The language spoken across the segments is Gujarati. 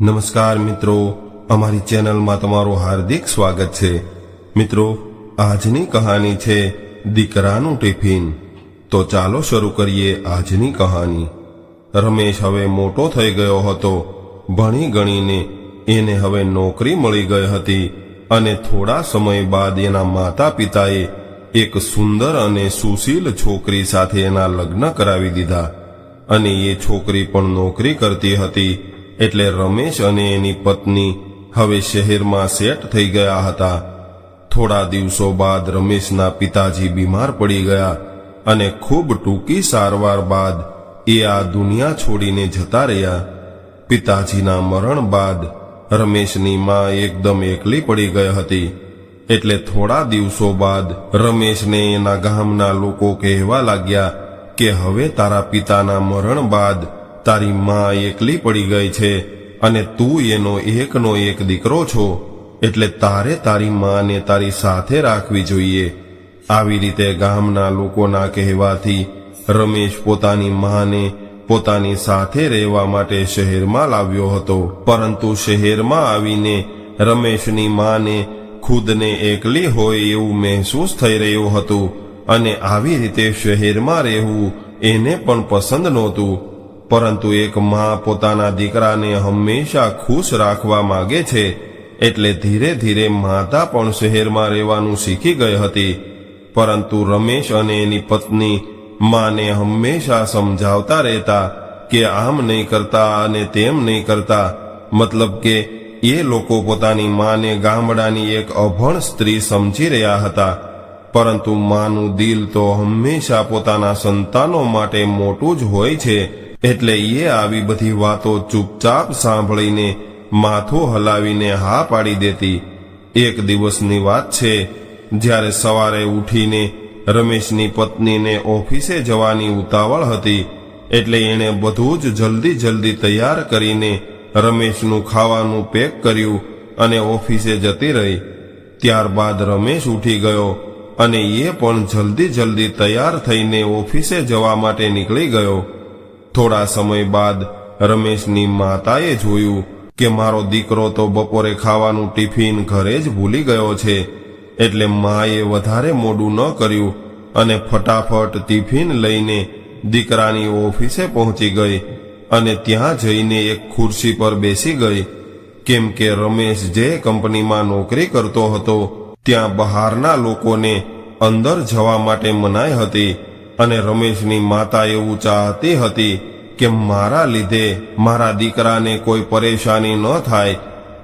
નમસ્કાર મિત્રો, અમારી ચેનલમાં તમારું હાર્દિક સ્વાગત છે. મિત્રો, આજની કહાની છે દીકરાનું ટિફિન. તો ચાલો શરૂ કરીએ આજની કહાની. રમેશ હવે મોટો થઈ ગયો હતો. ભણી ગણીને એને હવે નોકરી મળી ગઈ હતી અને થોડા સમય બાદ એના માતા પિતાએ એક સુંદર અને સુશીલ છોકરી સાથે એના લગ્ન કરાવી દીધા. અને એ છોકરી પણ નોકરી કરતી હતી. એટલે રમેશ અને એની પત્ની હવે શહેરમાં સેટ થઈ ગયા હતા. થોડા દિવસો બાદ રમેશના પિતાજી બીમાર પડી ગયા અને ખૂબ ટૂંકી સારવાર બાદ એ આ દુનિયા છોડીને જતા રહ્યા. પિતાજીના મરણ બાદ રમેશની મા એકદમ એકલી પડી ગઈ હતી. એટલે થોડા દિવસો બાદ રમેશને એના ગામના લોકો કહેવા લાગ્યા કે હવે તારા પિતાના મરણ બાદ તારી માં એકલી પડી ગઈ છે અને તું એનો એકનો એક દીકરો છો, એટલે તારે તારી માને તારી સાથે રાખવી જોઈએ. આવી રીતે ગામના લોકોના કહેવાથી રમેશ પોતાની માને પોતાની સાથે રહેવા માટે શહેરમાં લાવ્યો હતો. પરંતુ શહેરમાં આવીને રમેશની માને ખુદને એકલી હોય એવું મહેસૂસ થઈ રહ્યું હતું અને આવી રીતે શહેરમાં રહેવું એને પણ પસંદ નહોતું. પરંતુ એક માં પોતાના દીકરાને હંમેશા ખુશ રાખવા માગે છે, એટલે ધીરે ધીરે માતા પણ શહેરમાં રહેવાનું શીખી ગઈ હતી. પરંતુ રમેશ અને એની પત્ની માને હંમેશા સમજાવતા રહેતા કે આમ નહીં કરતા અને તેમ નહીં કરતા, મતલબ કે એ લોકો પોતાની માને ગામડાની એક અભણ સ્ત્રી સમજી રહ્યા હતા. પરંતુ માનું દિલ તો હંમેશા પોતાના સંતાનો માટે મોટું જ હોય છે. એટલે એ આવી બધી વાતો ચૂપચાપ સાંભળીને માથું હલાવીને હા પાડી દેતી. એક દિવસની વાત છે, જ્યારે સવારે ઉઠીને રમેશની પત્નીને ઓફિસે જવાની ઉતાવળ હતી, એટલે એણે બધું જ જલ્દી જલ્દી તૈયાર કરીને રમેશનું ખાવાનું પેક કર્યું અને ઓફિસે જતી રહી. ત્યારબાદ રમેશ ઉઠી ગયો અને એ પણ જલ્દી જલ્દી તૈયાર થઈને ઓફિસે જવા માટે નીકળી ગયો. થોડા સમય બાદ રમેશની માતાએ જોયું કે મારો દીકરો તો બપોરે ખાવાનું ટિફિન ઘરે જ ભૂલી ગયો છે, એટલે માએ વધારે મોડું ન કર્યું અને ફટાફટ ટિફિન લઈને દીકરાની ઓફિસે પહોંચી ગઈ અને ત્યાં જઈને એક ખુરશી પર બેસી ગઈ. કેમ કે રમેશ જે કંપનીમાં નોકરી કરતો હતો, ત્યાં બહારના લોકોને અંદર જવા માટે મનાઈ હતી. અને રમેશની માતા એવું ચાહતી હતી કે મારા લીધે મારા દીકરાને કોઈ પરેશાની ન થાય.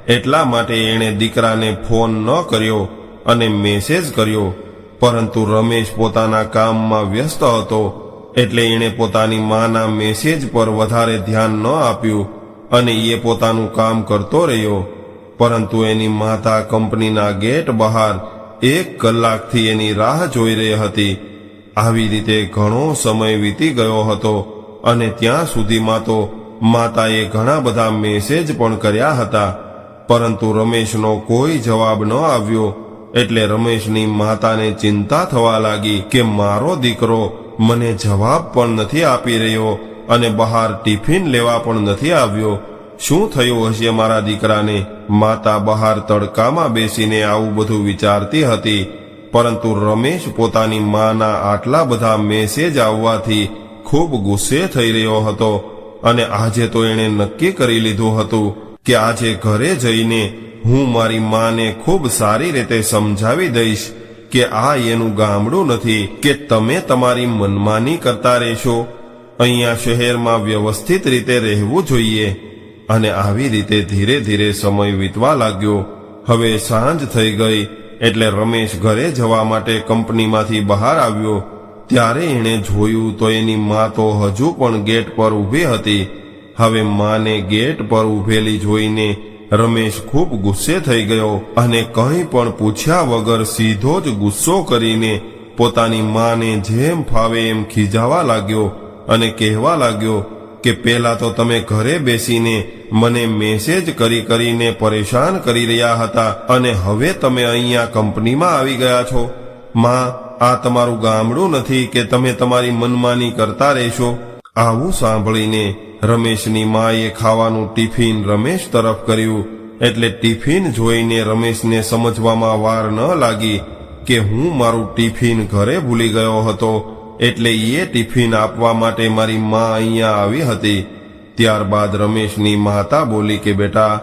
એટલા માટે એણે દીકરાને ફોન ન કર્યો અને મેસેજ કર્યો. પરંતુ રમેશ પોતાના કામમાં વ્યસ્ત હતો, એટલે એણે પોતાની માના મેસેજ પર વધારે ધ્યાન ન આપ્યું અને એ પોતાનું કામ કરતો રહ્યો. પરંતુ એની માતા કંપનીના ગેટ બહાર એક કલાકથી એની રાહ જોઈ રહી હતી. આવી રીતે ઘણો સમય વીતી ગયો હતો અને ત્યાં સુધીમાં તો માતાએ ઘણા બધા મેસેજ પણ કર્યા હતા. પરંતુ રમેશનો કોઈ જવાબ ન આવ્યો એટલે રમેશની માતાને ચિંતા થવા લાગી કે મારો દીકરો મને જવાબ પણ નથી આપી રહ્યો અને બહાર ટિફિન લેવા પણ નથી આવ્યો. શું થયું હશે મારા દીકરાને? માતા બહાર તડકામાં બેસીને આવું બધું વિચારતી હતી. પરંતુ રમેશ પોતાની માના આટલા બધા મેસેજ આવવાથી ખૂબ ગુસ્સે થઈ રહ્યો હતો અને આજે તો એણે નક્કી કરી લીધું હતું કે આજે ઘરે જઈને હું મારી માને ખૂબ સારી રીતે સમજાવી દઈશ કે આ એનું ગામડું નથી કે તમે તમારી મનમાની કરતા રહેશો. અહીંયા શહેરમાં વ્યવસ્થિત રીતે રહેવું જોઈએ અને આવી રીતે ધીરે ધીરે સમય વીતવા લાગ્યો. હવે સાંજ થઈ ગઈ એટલે રમેશ ઘરે જવા માટે કંપનીમાંથી બહાર આવ્યો. ત્યારે એણે જોયું તો એની મા તો હજુ પણ ગેટ પર ઊભી હતી. હવે માને ગેટ પર ઊભેલી જોઈને રમેશ ખૂબ ગુસ્સે થઈ ગયો અને કંઈ પણ પૂછ્યા વગર સીધો જ ગુસ્સો કરીને પોતાની માને જેમ ફાવે એમ ખીજાવા લાગ્યો અને કહેવા લાગ્યો કે પેલા તો તમે ઘરે બેસીને મને મેસેજ કરી કરીને પરેશાન કરી રહ્યા હતા અને હવે તમે અહીંયા કંપનીમાં આવી ગયા છો. માં, આ તમારું ગામડું નથી કે તમે તમારી મનમાની કરતા રહેશો. આવું સાંભળીને રમેશની માએ ખાવાનું ટિફિન રમેશ તરફ કર્યું, એટલે ટિફિન જોઈને રમેશને સમજવામાં વાર ન લાગી કે હું મારું ટિફિન ઘરે ભૂલી ગયો હતો. એટલે એ ટિફિન આપવા માટે મારી મા અહીંયા આવી હતી. ત્યારબાદ રમેશની માતા બોલી કે, બેટા,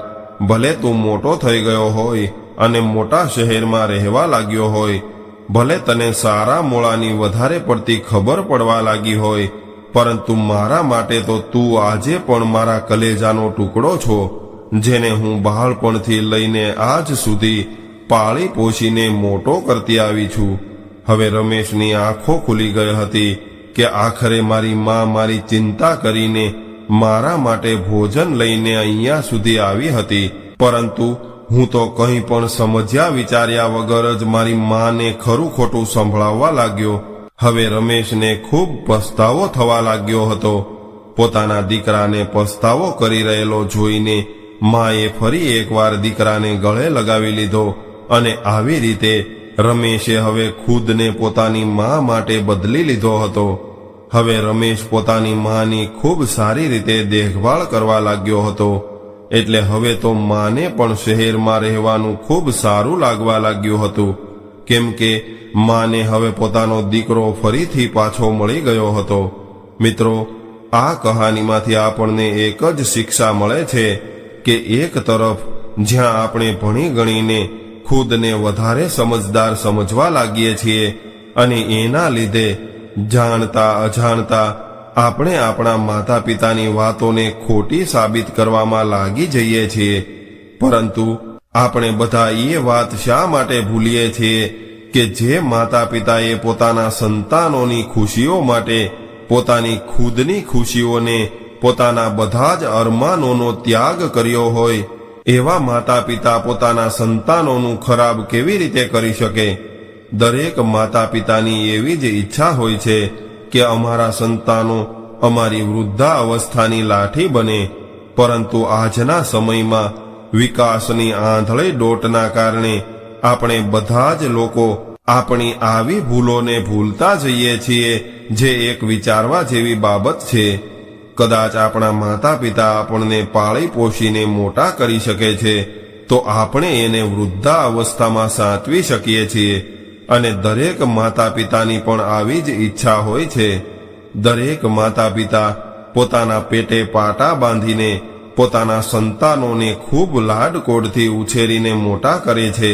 ભલે તું મોટો થઈ ગયો હોય અને મોટા શહેરમાં રહેવા લાગ્યો હોય, ભલે તને સારા મોળાની વધારે પડતી ખબર પડવા લાગી હોય, પરંતુ મારા માટે તો તું આજે પણ મારા કલેજાનો ટુકડો છો, જેને હું બાળપણથી લઈને આજ સુધી પાળી પોષીને મોટો કરતી આવી છું. હવે રમેશની આંખો ખુલી ગઈ હતી કે આખરે મારી માં મારી ચિંતા કરીને મારા માટે ભોજન લઈને અહીંયા સુધી આવી હતી. પરંતુ હું તો કંઈ પણ સમજ્યા વિચાર્યા વગર જ મારી માને ખરું ખોટું સંભળાવવા લાગ્યો. હવે રમેશને ખૂબ પસ્તાવો થવા લાગ્યો હતો. પોતાના દીકરાને પસ્તાવો કરી રહેલો જોઈને માએ ફરી એકવાર દીકરાને ગળે લગાવી લીધો અને આવી રીતે રમેશે હવે ખુદને પોતાની મા માટે બદલી લીધો હતો. હવે રમેશ પોતાની માની ખૂબ સારી રીતે દેખભાળ કરવા લાગ્યો હતો. એટલે હવે તો માને પણ શહેરમાં રહેવાનું ખૂબ સારું લાગવા લાગ્યું હતું. કેમ કે માને હવે પોતાનો દીકરો ફરીથી પાછો મળી ગયો હતો. મિત્રો, આ કહાનીમાંથી આપણને એક જ શિક્ષા મળે છે કે એક તરફ જ્યાં આપણે ભણી ગણીને ખુદને વધારે સમજદાર સમજવા લાગીએ છીએ અને એના લીધે જાણતા અજાણતા આપણે આપણા માતા પિતાની વાતોને ખોટી સાબિત કરવામાં લાગી જઈએ છીએ. પરંતુ આપણે બધા એ વાત શા માટે ભૂલીએ છીએ કે જે માતા પિતાએ પોતાના સંતાનોની ખુશીઓ માટે પોતાની ખુદની ખુશીઓને પોતાના બધા જ અરમાનોનો ત્યાગ કર્યો હોય એવા માતા પિતા પોતાના સંતાનોનું ખરાબ કેવી રીતે કરી શકે? દરેક માતા પિતાની એવી જ ઈચ્છા હોય છે કે અમારા સંતાનો અમારી વૃદ્ધા અવસ્થાની લાઠી બને, પરંતુ આજના સમયમાં વિકાસની આંધળે દોટના કારણે આપણે બધા જ લોકો આપણી આવી ભૂલોને ભૂલતા જઈએ છીએ, જે એક વિચારવા જેવી બાબત છે. કદાચ આપણા માતા પિતા આપણને પાળી પોષીને મોટા કરી શકે છે, તો આપણે એને વૃદ્ધા અવસ્થામાં સાચવી શકીએ છીએ અને દરેક માતા પિતાની પણ આવી જ ઈચ્છા હોય છે. દરેક માતા પિતા પોતાના પેટે પાટા બાંધીને, પોતાના સંતાનોને ખૂબ લાડકોડથી ઉછેરીને મોટા કરે છે.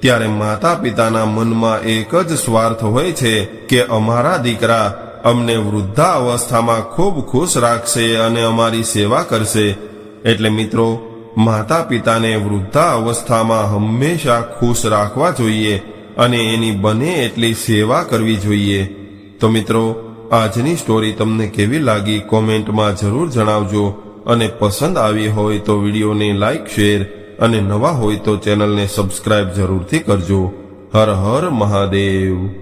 ત્યારે માતા પિતાના મનમાં એક જ સ્વાર્થ હોય છે કે અમારા દીકરા અમને વૃદ્ધા અવસ્થામાં ખૂબ ખુશ રાખશે અને અમારી સેવા કરશે. એટલે મિત્રો માતા પિતાને વૃદ્ધા અવસ્થામાં હંમેશા ખુશ રાખવા જોઈએ અને એની બને એટલી સેવા કરવી જોઈએ. તો મિત્રો, આજની સ્ટોરી તમને કેવી લાગી કોમેન્ટમાં જરૂર જણાવજો અને પસંદ આવી હોય તો વિડીયોને લાઈક શેર અને નવા હોય તો ચેનલને સબસ્ક્રાઇબ જરૂરથી કરજો. હર હર મહાદેવ.